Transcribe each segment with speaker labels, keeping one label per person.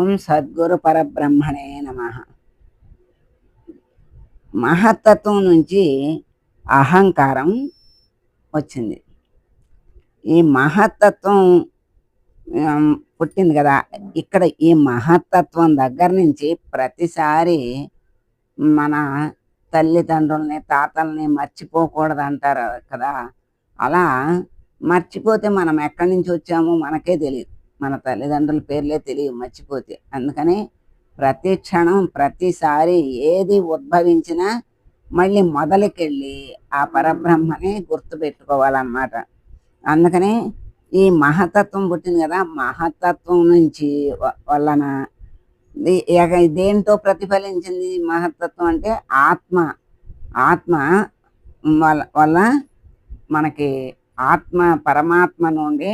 Speaker 1: ఓం సద్గురు పరబ్రహ్మణే నమ. మహత్తత్వం నుంచి అహంకారం వచ్చింది. ఈ మహత్తత్వం పుట్టింది కదా. ఇక్కడ ఈ మహత్తత్వం దగ్గర నుంచి ప్రతిసారి మన తల్లిదండ్రుల్ని తాతల్ని మర్చిపోకూడదు అంటారు కదా. అలా మర్చిపోతే మనం ఎక్కడి నుంచి వచ్చామో మనకే తెలియదు. మన తల్లిదండ్రుల పేర్లే తెలియదు మర్చిపోతే. అందుకని ప్రతి క్షణం ప్రతిసారి ఏది ఉద్భవించినా మళ్ళీ మొదలుకెళ్ళి ఆ పరబ్రహ్మని గుర్తుపెట్టుకోవాలన్నమాట. అందుకని ఈ మహతత్వం పుట్టింది కదా మహతత్వం నుంచి వలన దేంతో ప్రతిఫలించింది మహతత్వం మహత్తత్వం అంటే ఆత్మ. ఆత్మ వల్ల మనకి ఆత్మ పరమాత్మ నుండి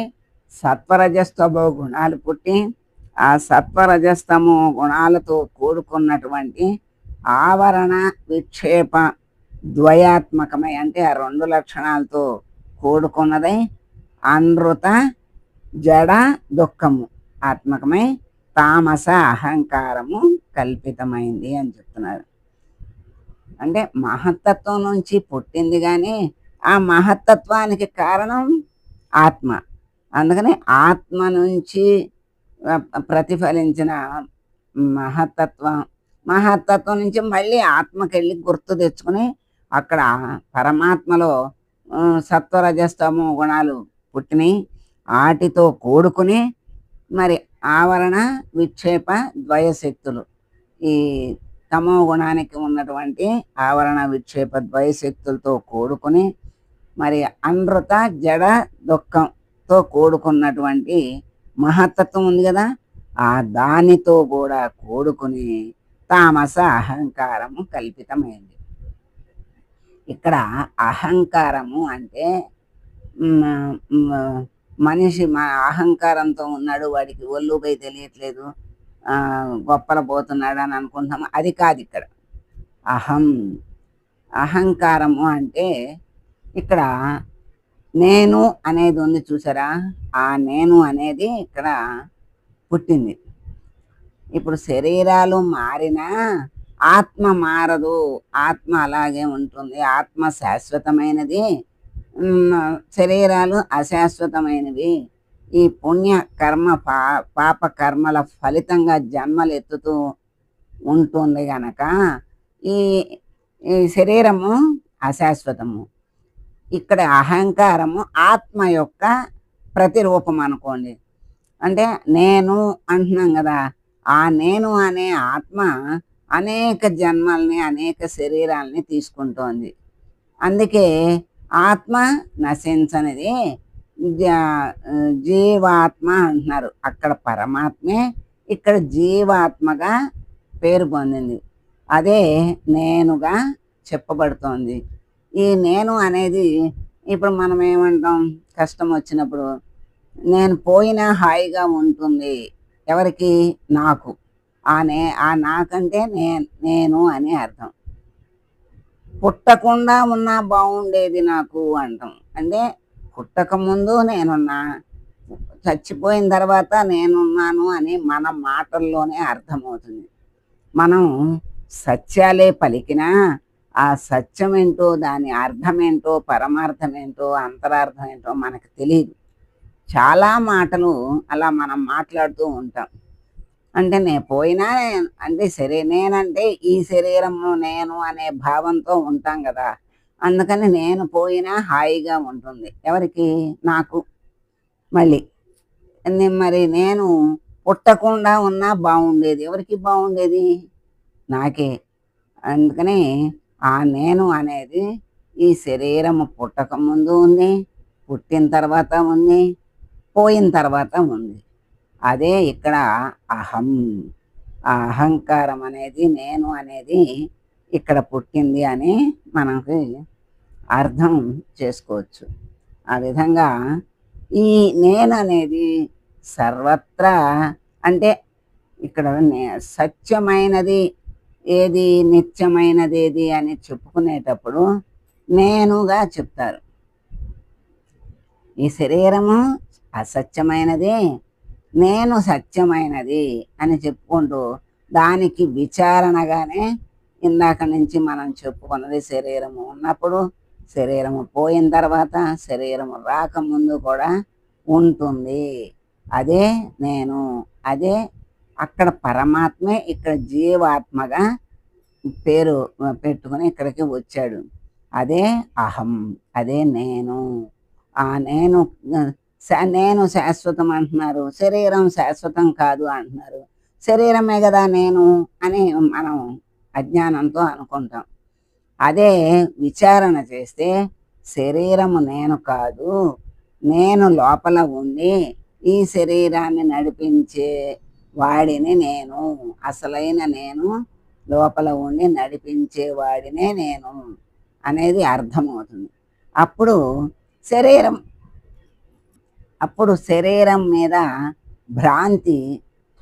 Speaker 1: సత్వరజస్తమో గుణాలు పుట్టి ఆ సత్వరజస్తమో గుణాలతో కూడుకున్నటువంటి ఆవరణ విక్షేప ద్వయాత్మకమై అంటే ఆ రెండు లక్షణాలతో కూడుకున్నదై అనృత జడ దుఃఖము ఆత్మకమై తామస అహంకారము కల్పితమైంది అని చెప్తున్నారు. అంటే మహత్తత్వం నుంచి పుట్టింది కానీ ఆ మహత్తత్వానికి కారణం ఆత్మ. అందుకని ఆత్మ నుంచి ప్రతిఫలించిన మహత్తత్వం మహత్తత్వం నుంచి మళ్ళీ ఆత్మకెళ్ళి గుర్తు తెచ్చుకుని అక్కడ పరమాత్మలో ఆ, సత్వరజస్తమో గుణాలు పుట్టినాయి ఆటితో కూడుకుని మరి ఆవరణ విక్షేప ద్వయశక్తులు. ఈ తమో గుణానికి ఉన్నటువంటి ఆవరణ విక్షేప ద్వయశక్తులతో కూడుకుని మరి అనృత జడ దుఃఖం తో కూడుకున్నటువంటి మహత్తత్వం ఉంది కదా ఆ దానితో కూడా కూడుకుని తామస అహంకారము కల్పితమైంది. ఇక్కడ అహంకారము అంటే మనిషి మా అహంకారంతో ఉన్నాడు వాడికి ఒళ్ళుపై తెలియట్లేదు గొప్పల పోతున్నాడు అని అనుకుంటాం అది కాదు ఇక్కడ. అహం అహంకారము అంటే ఇక్కడ నేను అనేది ఉంది చూసారా? ఆ నేను అనేది ఇక్కడ పుట్టింది. ఇప్పుడు శరీరాలు మారినా ఆత్మ మారదు. ఆత్మ అలాగే ఉంటుంది. ఆత్మ శాశ్వతమైనది. శరీరాలు అశాశ్వతమైనవి. ఈ పుణ్య కర్మ పా పాప కర్మల ఫలితంగా జన్మలు ఎత్తుతూ ఉంటుంది గనక ఈ ఈ శరీరము అశాశ్వతము. ఇక్కడ అహంకారము ఆత్మ యొక్క ప్రతిరూపం అనుకోండి. అంటే నేను అంటున్నాం కదా ఆ నేను అనే ఆత్మ అనేక జన్మల్ని అనేక శరీరాల్ని తీసుకుంటోంది. అందుకే ఆత్మ నశించనిది జ- జీవాత్మ అంటున్నారు. అక్కడ పరమాత్మే ఇక్కడ జీవాత్మగా పేరు పొందింది. అదే నేనుగా చెప్పబడుతోంది. ఈ నేను అనేది ఇప్పుడు మనం ఏమంటాం? కష్టం వచ్చినప్పుడు నేను పోయినా హాయిగా ఉంటుంది ఎవరికి? నాకు. ఆ నే ఆ నాకంటే నే నేను అని అర్థం. పుట్టకుండా ఉన్నా బాగుండేది నాకు అంటాం. అంటే పుట్టక ముందు నేనున్నా చచ్చిపోయిన తర్వాత నేనున్నాను అని మన మాటల్లోనే అర్థమవుతుంది. మనం సత్యాలే పలికినా ఆ సత్యం ఏంటో దాని అర్థం ఏంటో పరమార్థం ఏంటో అంతరార్థం ఏంటో మనకు తెలియదు. చాలా మాటలు అలా మనం మాట్లాడుతూ ఉంటాం. అంటే నేను పోయినా అంటే సరే నేనంటే ఈ శరీరము నేను అనే భావంతో ఉంటాం కదా. అందుకని నేను పోయినా హాయిగా ఉంటుంది. ఎవరికి? నాకు. మళ్ళీ. మరి నేను పుట్టకుండా ఉన్నా బాగుండేది. ఎవరికి బాగుండేది? నాకే. అందుకని ఆ నేను అనేది ఈ శరీరము పుట్టక ముందు ఉంది పుట్టిన తర్వాత ఉంది పోయిన తర్వాత ఉంది. అదే ఇక్కడ అహం ఆ అహంకారం అనేది నేను అనేది ఇక్కడ పుట్టింది అని మనకి అర్థం చేసుకోవచ్చు. ఆ విధంగా ఈ నేను అనేది సర్వత్రా అంటే ఇక్కడ నే- సత్యమైనది ఏది నిత్యమైనది ఏది అని చెప్పుకునేటప్పుడు నేనుగా చెప్తారు. ఈ శరీరము అసత్యమైనది నేను సత్యమైనది అని చెప్పుకుంటూ దానికి విచారణగానే ఇందాక నుంచి మనం చెప్పుకున్నది శరీరము ఉన్నప్పుడు శరీరము పోయిన తర్వాత శరీరము రాకముందు కూడా ఉంటుంది. అదే నేను అదే అక్కడ పరమాత్మే ఇక్కడ జీవాత్మగా పేరు పెట్టుకుని ఇక్కడికి వచ్చాడు. అదే అహం అదే నేను. ఆ నేను నేను శాశ్వతం అంటున్నారు. శరీరం శాశ్వతం కాదు అంటున్నారు. శరీరమే కదా నేను అని మనం అజ్ఞానంతో అనుకుంటాం. అదే విచారణ చేస్తే శరీరము నేను కాదు నేను లోపల ఉండి ఈ శరీరాన్ని నడిపించే వాడిని నేను. అసలైన నేను లోపల ఉండి నడిపించే వాడినే నేను అనేది అర్థమవుతుంది. అప్పుడు శరీరం అప్పుడు శరీరం మీద భ్రాంతి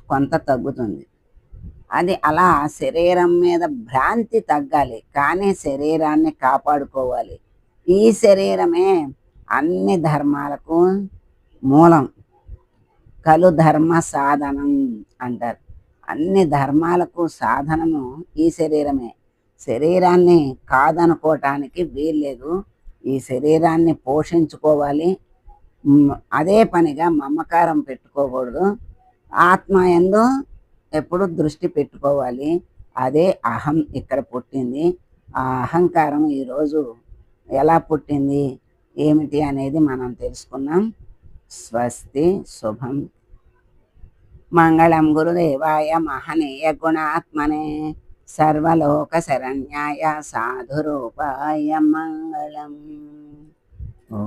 Speaker 1: కొంత తగ్గుతుంది. అది అలా శరీరం మీద భ్రాంతి తగ్గాలి. కానీ శరీరాన్ని కాపాడుకోవాలి. ఈ శరీరమే అన్ని ధర్మాలకు మూలం. కలు ధర్మ సాధనం అంటారు. అన్ని ధర్మాలకు సాధనము ఈ శరీరమే. శరీరాన్ని కాదనుకోవటానికి వీల్లేదు. ఈ శరీరాన్ని పోషించుకోవాలి. అదే పనిగా మమకారం పెట్టుకోకూడదు. ఆత్మ ఎందు ఎప్పుడు దృష్టి పెట్టుకోవాలి. అదే అహం ఇక్కడ పుట్టింది. ఆ అహంకారం ఈరోజు ఎలా పుట్టింది? ఏమిటి అనేది మనం తెలుసుకున్నాం స్వస్తి శుభం మంగళం గురుదేవాయ మహనీయ గుణాత్మనే సర్వలోక శరణ్యాయ సాధురూపాయ మంగళం ఓ